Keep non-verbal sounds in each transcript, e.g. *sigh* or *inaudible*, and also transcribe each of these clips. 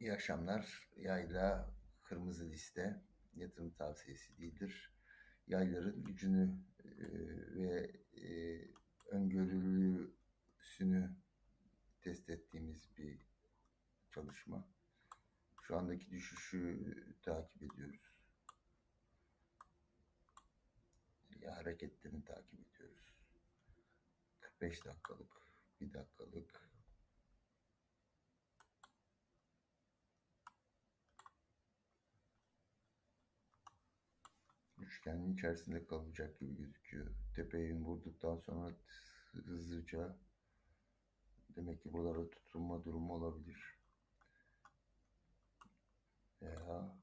İyi akşamlar. Yayla kırmızı liste yatırım tavsiyesi değildir. Yayların gücünü e, ve e, öngörülüsünü test ettiğimiz bir çalışma. Şu andaki düşüşü takip ediyoruz. Ya hareketlerini takip ediyoruz. 45 dakikalık, 1 dakikalık, üçgenin içerisinde kalacak gibi gözüküyor. Tepeyi vurduktan sonra hızlıca demek ki buralara tutunma durumu olabilir. Veya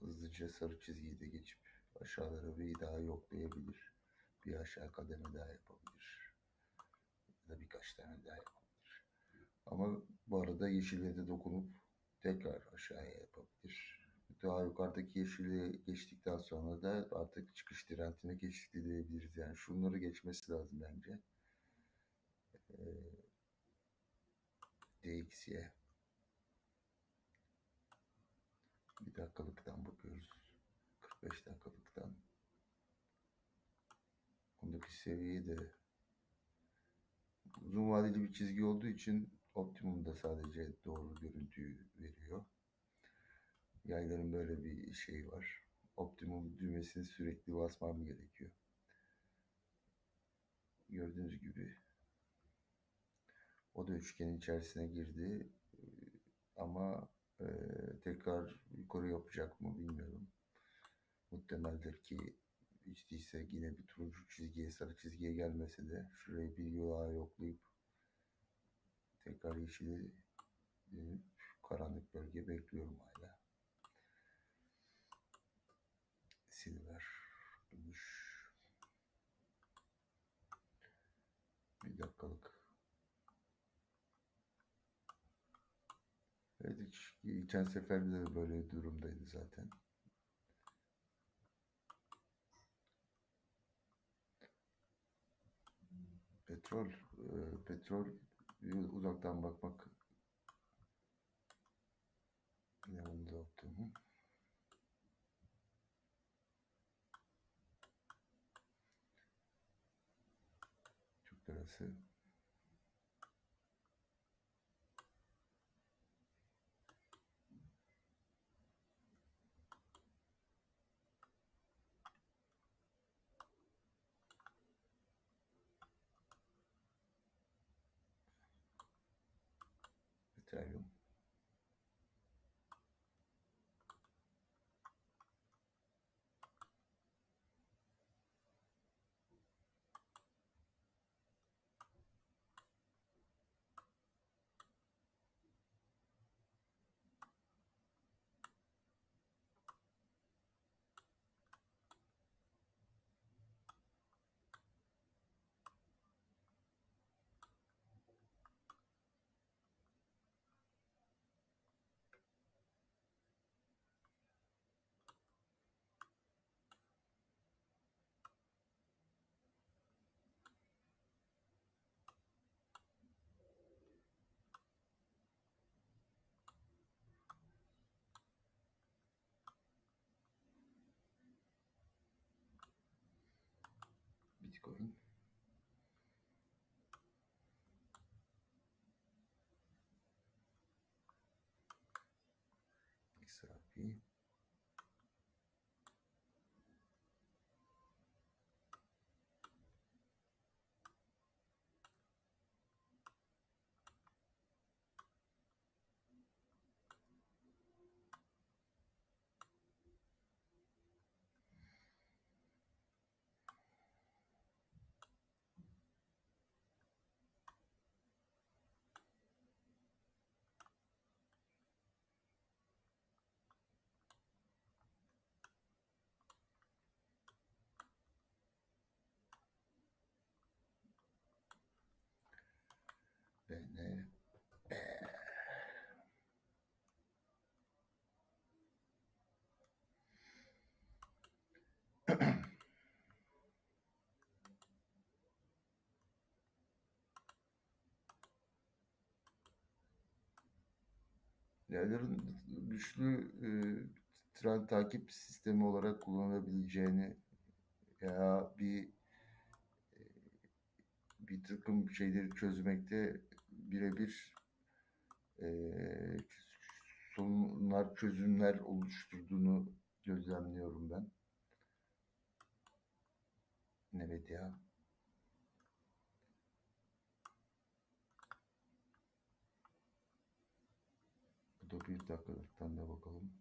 hızlıca sarı çizgiyi de geçip aşağılara bir daha yoklayabilir. Bir aşağı kademe daha yapabilir. Ya da birkaç tane daha yapabilir. Ama bu arada yeşile de dokunup tekrar aşağıya yapabilir daha yukarıdaki yeşili geçtikten sonra da artık çıkış dirençine geçti diyebiliriz. Yani şunları geçmesi lazım bence. Ee, DXY bir dakikalıktan bakıyoruz. 45 dakikalıktan. Bundaki seviyeyi de uzun vadeli bir çizgi olduğu için optimumda sadece doğru veriyor. Yayların böyle bir şeyi var. Optimum düğmesini sürekli basmam gerekiyor. Gördüğünüz gibi o da üçgenin içerisine girdi. Ama e, tekrar yukarı yapacak mı bilmiyorum. Muhtemeldir ki hiç değilse yine bir turuncu çizgiye, sarı çizgiye gelmese de şurayı bir yola yoklayıp tekrar yeşili dönüp karanlık bölge bekliyorum hala. silver, gümüş. Bir dakikalık. Evet, geçen seferde de böyle durumdaydı zaten. Petrol, e, petrol uzaktan bakmak ne oldu optimum. lirası Bitcoin. Isso aqui. Yayların güçlü e, tren takip sistemi olarak kullanılabileceğini veya bir e, bir takım şeyleri çözmekte birebir e, sorunlar, çözümler oluşturduğunu gözlemliyorum ben. Evet ya. Da bir dakikalıktan da bakalım.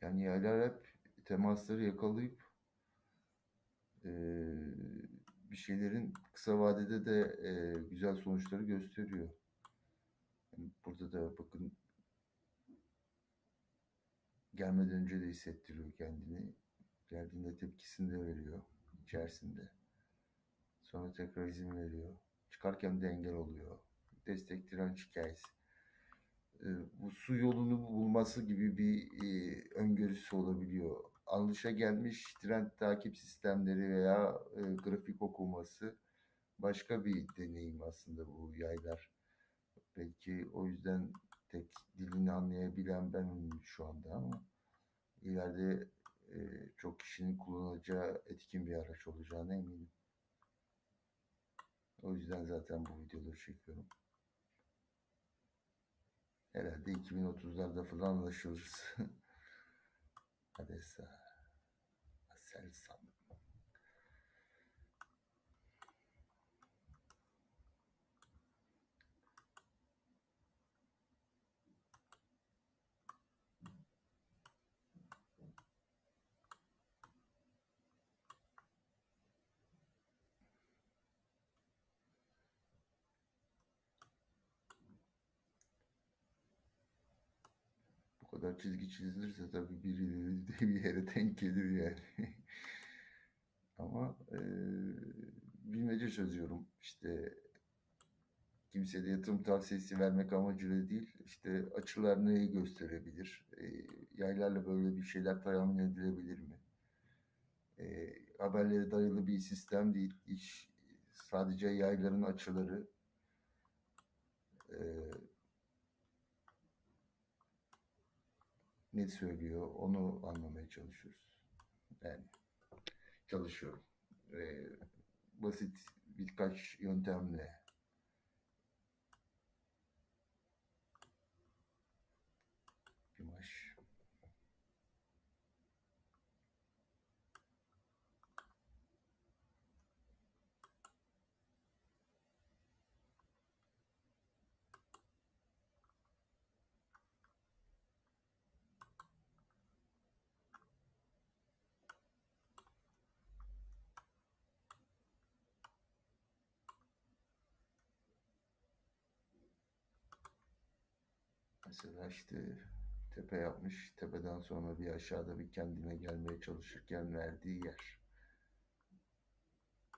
Yani yaylar hep temasları yakalayıp e, bir şeylerin kısa vadede de e, güzel sonuçları gösteriyor. Yani burada da bakın gelmeden önce de hissettiriyor kendini. Geldiğinde tepkisini de veriyor içerisinde. Sonra tekrar izin veriyor. Çıkarken de engel oluyor. Destek direnç hikayesi. Ee, bu su yolunu bulması gibi bir e, öngörüsü olabiliyor. Alışa gelmiş trend takip sistemleri veya e, grafik okuması başka bir deneyim aslında bu yaylar. Belki o yüzden tek dilini anlayabilen benim şu anda ama ileride e, çok kişinin kullanacağı etkin bir araç olacağına eminim. O yüzden zaten bu videoları çekiyorum. Herhalde 2030'larda falan anlaşılırız. *laughs* Adesa. Aselsan. Bu kadar çizgi çizilirse tabii birileri bir yere denk gelir yani. *laughs* Ama e, bilmece çözüyorum. İşte kimseye de yatırım tavsiyesi vermek amacıyla değil. İşte açılar neyi gösterebilir? E, yaylarla böyle bir şeyler tahmin edilebilir mi? E, haberlere dayalı bir sistem değil. İş sadece yayların açıları. E, ne söylüyor onu anlamaya çalışıyoruz. Yani çalışıyorum. Ee, basit birkaç yöntemle Mesela işte tepe yapmış. Tepeden sonra bir aşağıda bir kendine gelmeye çalışırken verdiği yer.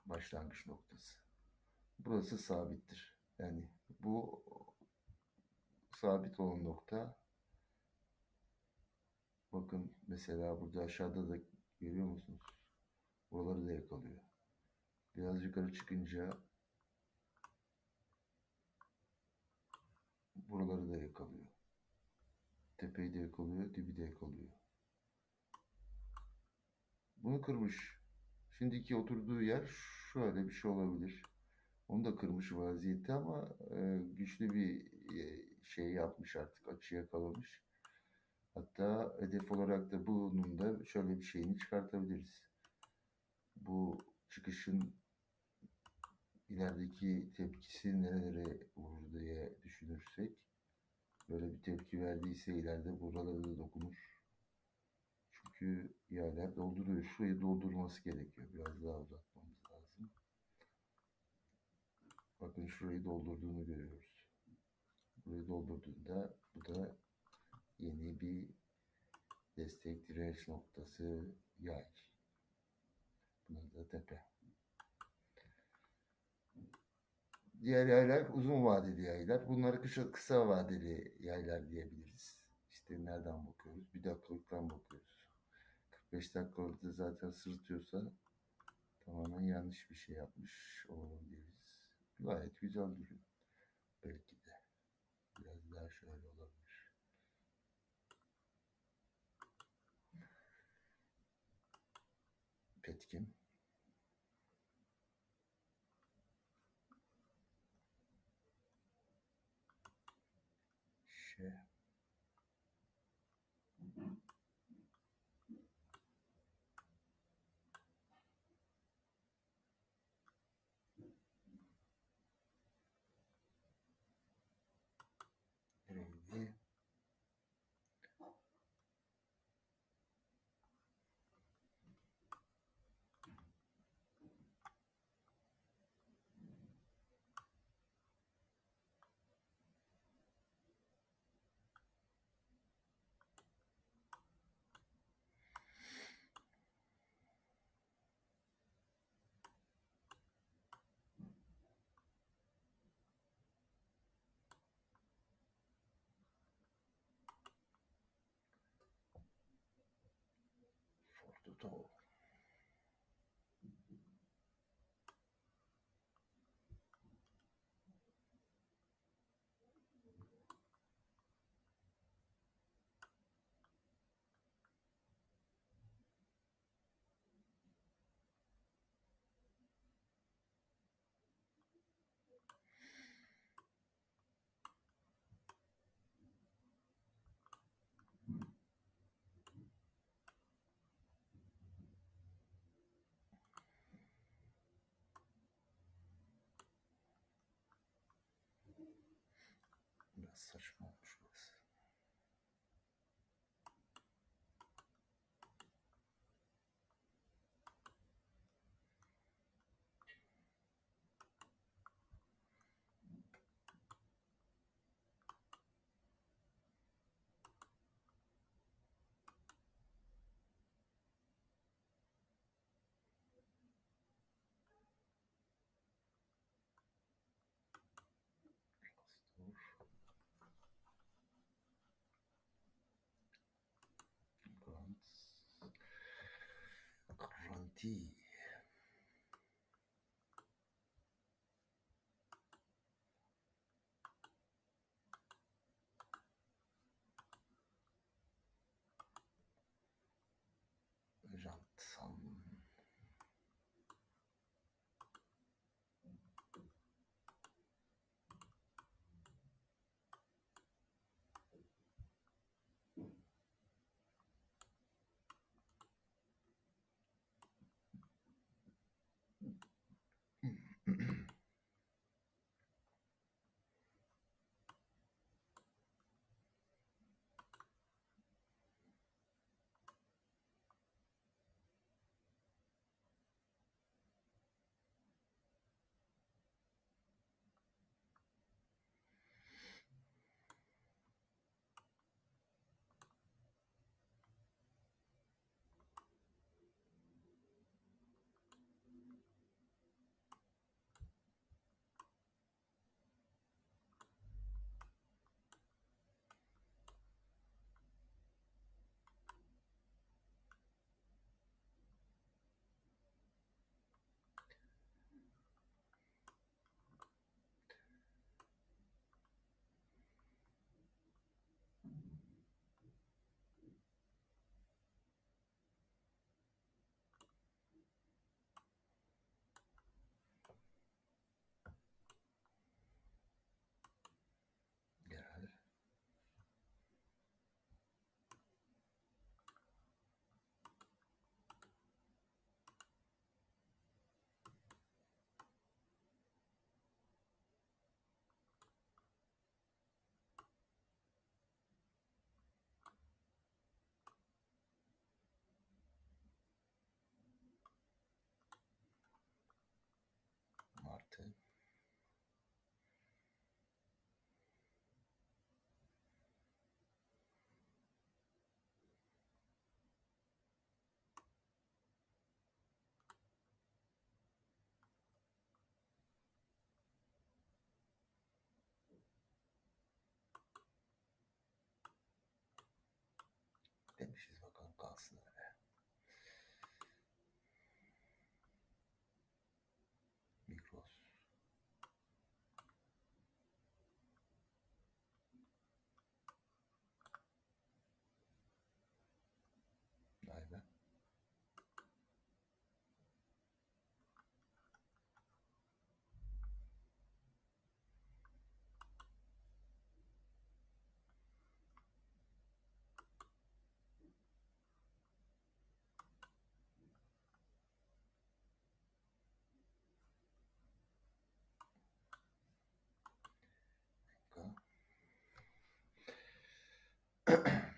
Başlangıç noktası. Burası sabittir. Yani bu sabit olan nokta bakın mesela burada aşağıda da görüyor musunuz? Buraları da yakalıyor. Biraz yukarı çıkınca buraları da yakalıyor. Tepeyi de yakalıyor, dibi de yakalıyor. Bunu kırmış. Şimdiki oturduğu yer şöyle bir şey olabilir. Onu da kırmış vaziyette ama e, güçlü bir e, şey yapmış artık. Açı yakalamış. Hatta hedef olarak da bunun da şöyle bir şeyini çıkartabiliriz. Bu çıkışın ilerideki tepkisi nerelere vurur diye düşünürsek böyle bir tepki verdiyse ileride buralara da dokunur. Çünkü yerler dolduruyor. Şurayı doldurması gerekiyor. Biraz daha uzatmamız lazım. Bakın şurayı doldurduğunu görüyoruz. Burayı doldurduğunda bu da yeni bir destek direnç noktası yay. Buna da tepe. Diğer yaylar uzun vadeli yaylar. Bunları kısa, kısa vadeli yaylar diyebiliriz. İşte nereden bakıyoruz? Bir dakikalıktan bakıyoruz. 45 dakikalıkta zaten sırıtıyorsa tamamen yanlış bir şey yapmış olabiliriz. Gayet güzel duruyor. Belki de. Biraz daha şöyle olabilir. Petkim. Şey. Fortuto. Biraz 四十。guarantee Mm-hmm. *clears throat* Gracias. *clears throat*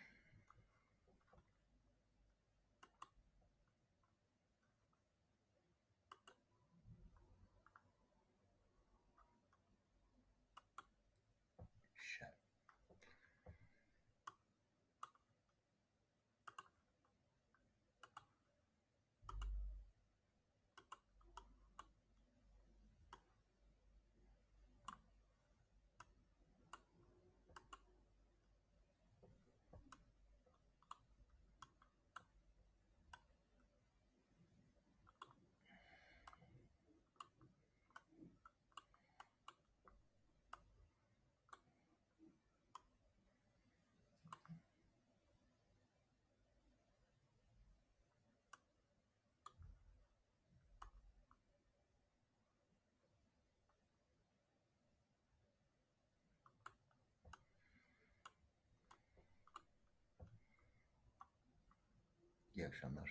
İyi akşamlar.